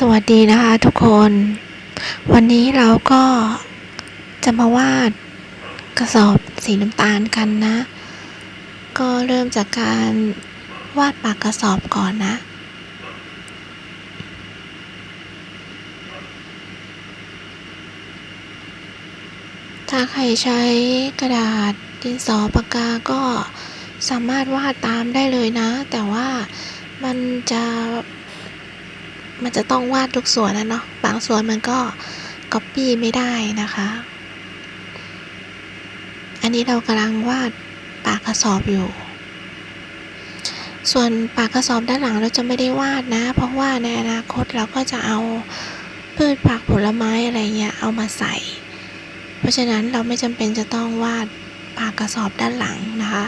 สวัสดีนะคะทุกคน วันนี้เราก็จะมาวาดกระสอบสีน้ำตาลกันนะ ก็เริ่มจากการวาดปากกระสอบก่อนนะ ถ้าใครใช้กระดาษดินสอปากกาก็สามารถวาดตามได้เลยนะ แต่ว่ามันจะ มันจะต้องวาดทุกส่วนนะเนาะบางส่วนมันก็ก๊อปปี้ไม่ได้นะคะ อันนี้เรากำลังวาดปากกระสอบอยู่ ส่วนปากกระสอบด้านหลังเราจะไม่ได้วาดนะ เพราะว่าในอนาคตเราก็จะเอาพืชผักผลไม้อะไรเงี้ยเอามาใส่ เพราะฉะนั้นเราไม่จำเป็นจะต้องวาดปากกระสอบด้านหลังนะคะ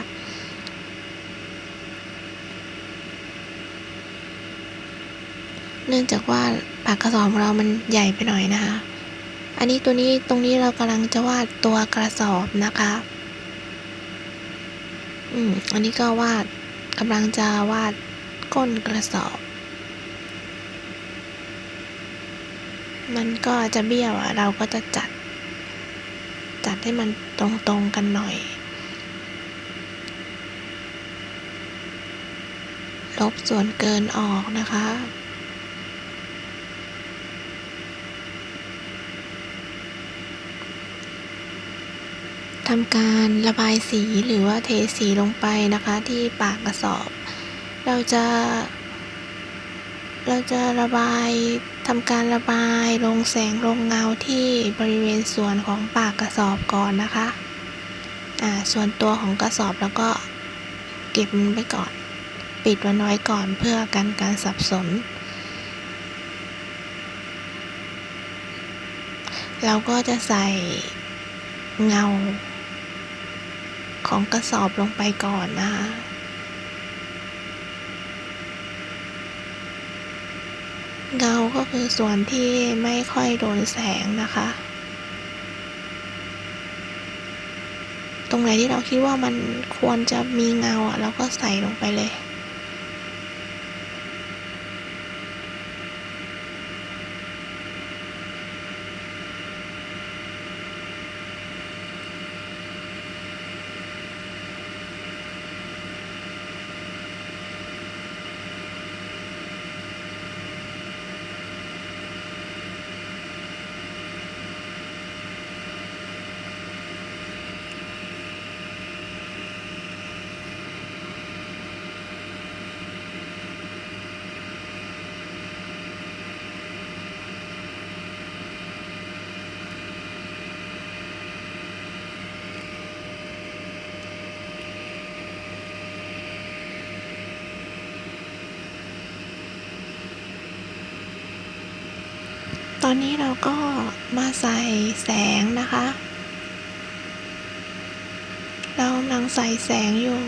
เนื่องจากว่าปากกระสอบเรามันใหญ่ไปหน่อยนะคะ อันนี้ตัวนี้ตรงนี้เรากำลังจะวาดตัวกระสอบนะคะ อืม อันนี้ก็วาดกำลังจะวาดก้นกระสอบ มันก็จะเบี้ยวอะเราก็จะจัด จัดให้มันตรงๆกันหน่อย ลบส่วนเกินออกนะคะ ทำการระบายสีหรือว่าเทสีลงไปนะคะที่ปากกระสอบ เราจะ เราจะระบายทำการระบายลงแสงลงเงาที่บริเวณส่วนของปากกระสอบก่อนนะคะอ่าส่วนตัวของกระสอบแล้วก็เก็บมันไว้ก่อน ปิดมันไว้ก่อนเพื่อกันการสับสน เราก็จะใส่เงา ของกระสอบลงไปก่อนนะคะเงาก็คือส่วนที่ไม่ค่อยโดนแสงนะคะ ตรงไหนที่เราคิดว่ามันควรจะมีเงาอะเราก็ใส่ลงไปเลย อนนี้เราก็มาใส่แสงนะคะ เรากำลังใส่แสงอยู่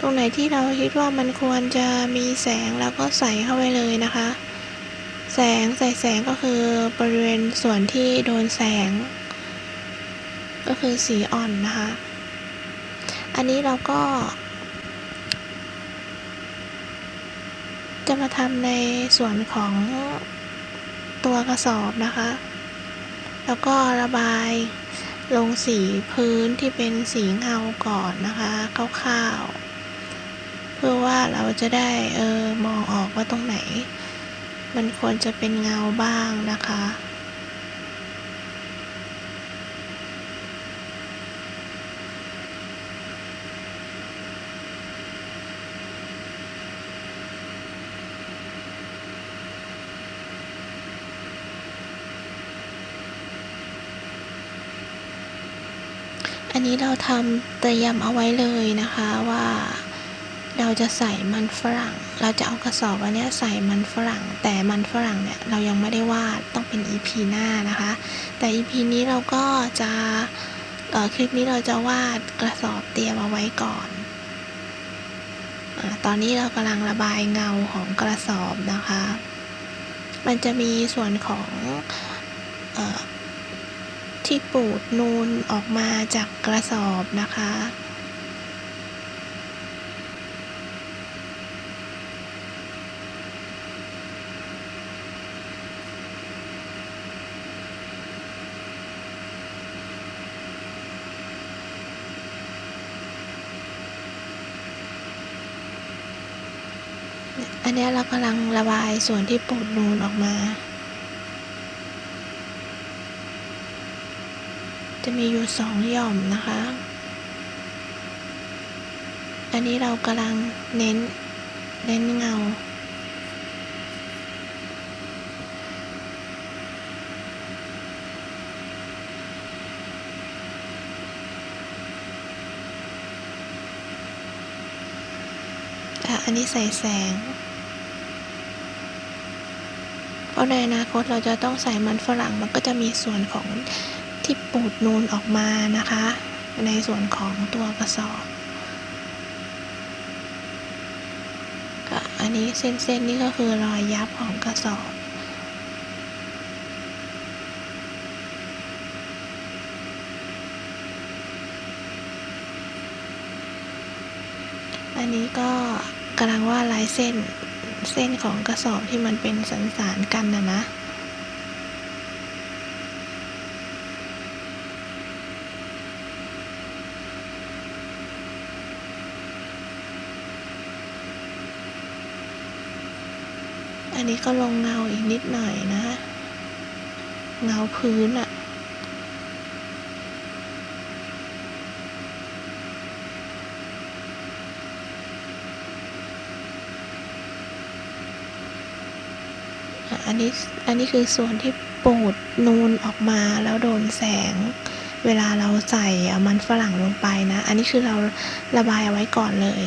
ตรงไหนที่เราคิดว่ามันควรจะมีแสงเราก็ใส่เข้าไปเลยนะคะ แสงใส่แสงก็คือบริเวณส่วนที่โดนแสง ก็คือสีอ่อนนะคะ อันนี้เราก็ จะมาทำในส่วนของ ตัวกระสอบนะคะ แล้วก็ระบายลงสีพื้นที่เป็นสีเงาก่อนนะคะคร่าวๆ เพื่อว่าเราจะได้เออมองออกว่าตรงไหน มันควรจะเป็นเงาบ้างนะคะ นนี้เราทำเตรียมเอาไว้เลยนะคะว่าเราจะใส่มันฝรั่ง เราจะเอากระสอบอันนี้ใส่มันฝรั่ง แต่มันฝรั่งเนี่ยเรายังไม่ได้วาดต้องเป็น EP หน้านะคะ แต่ EP นี้เราก็จะคลิปนี้เราจะวาดกระสอบเตรียมเอาไว้ก่อนอตอนนี้เรากำลังระบายเงาของกระสอบนะคะ มันจะมีส่วนของอ ที่ปูดนูนออกมาจากกระสอบนะคะ อันนี้เรากำลังระบายส่วนที่ปูดนูนออกมา จะมีอยู่สองหย่อมนะคะ อันนี้เรากำลังเน้น เน้นเงาอะอันนี้ใส่แสงเพราะในอนาคตเราจะต้องใส่มันฝรั่งมันก็จะมีส่วนของ ที่ปูดนูนออกมานะคะ ในส่วนของตัวกระสอบก็อันนี้เส้นๆนี่ก็คือรอยยับของกระสอบอันนี้ก็กำลังว่าลายเส้นเส้นของกระสอบที่มันเป็นสันสานกันนะนะ อันนี้ก็ลงเงาอีกนิดหน่อยนะ เงาพื้นอะอันนี้อันนี้คือส่วนที่ปูดนูนออกมาแล้วโดนแสง เวลาเราใส่มันฝรั่งลงไปนะ อันนี้คือเราระบายเอาไว้ก่อนเลย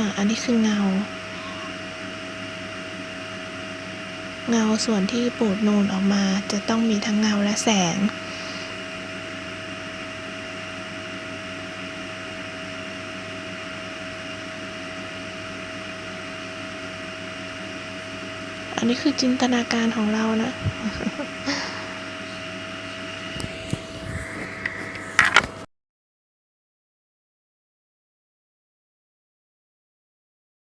อ่าอันนี้คือเงา เงาส่วนที่ปูดนูนออกมาจะต้องมีทั้งเงาและแสง อันนี้คือจินตนาการของเรานะ